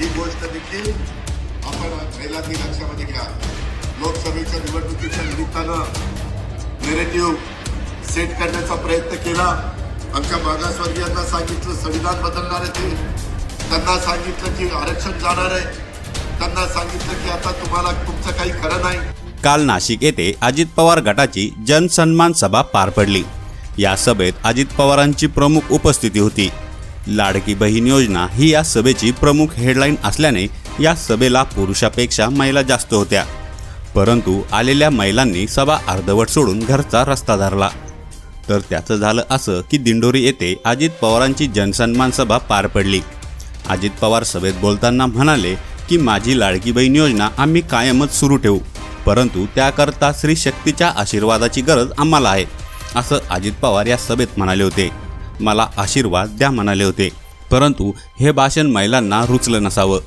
ही गोष्ट देखील आपण पहिल्यांदी लक्षामध्ये घ्या. लोकसभेच्या निवडणुकीच्या निमित्तानं नेरेटिव्ह सेट करण्याचा प्रयत्न केला. आमच्या मागासवर्गीयांना सांगितलं संविधान बदलणार आहे ते. त्यांना सांगितलं की आरक्षण जाणार आहे. त्यांना सांगितलं की आता तुम्हाला तुमचं काही खरं नाही. काल नाशिक येथे अजित पवार गटाची जनसन्मान सभा पार पडली. या सभेत अजित पवारांची प्रमुख उपस्थिती होती. लाडकी बहीण योजना ही या सभेची प्रमुख हेडलाईन असल्याने या सभेला पुरुषापेक्षा महिला जास्त होत्या. परंतु आलेल्या महिलांनी सभा अर्धवट सोडून घरचा रस्ता धरला. तर त्याचं झालं असं की दिंडोरी येथे अजित पवारांची जनसन्मान सभा पार पडली. अजित पवार सभेत बोलताना म्हणाले की माझी लाडकी बहीण योजना आम्ही कायमच सुरू ठेवू. परंतु त्याकरता श्री शक्तीच्या आशीर्वादाची गरज आम्हाला आहे असं अजित पवार या सभेत म्हणाले होते. मला आशीर्वाद द्या म्हणाले होते. परंतु हे भाषण महिलांना रुचलं नसावं.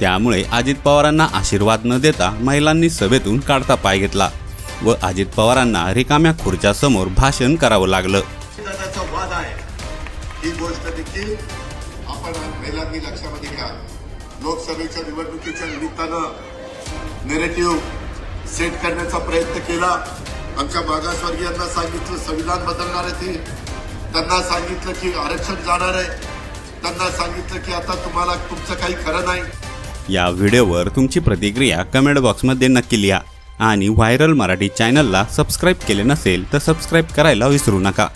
त्यामुळे अजित पवारांना आशीर्वाद न देता महिलांनी सभेतून काढता पाय घेतला व अजित पवारांना रिकाम्या खुर्च्यासमोर भाषण करावं लागलं. वाद आहे. ही गोष्ट देखील आपण पहिल्यांदी लक्षामध्ये घ्या. लोकसभेच्या निवडणुकीच्या निमित्तानं नेरेटिव्ह सेट करण्याचा प्रयत्न केला. आमच्या मागासवर्गीयांना सांगितलं संविधान बदलणार आहे ते. त्यांना सांगितलं की आरक्षण जाणार आहे. त्यांना सांगितलं की आता तुम्हाला तुमचं काही खरं नाही. या व्हिडिओवर तुमची प्रतिक्रिया कमेंट बॉक्समध्ये नक्की लिहा. आणि व्हायरल मराठी चॅनलला सबस्क्राईब केले नसेल तर सबस्क्राईब करायला विसरू नका.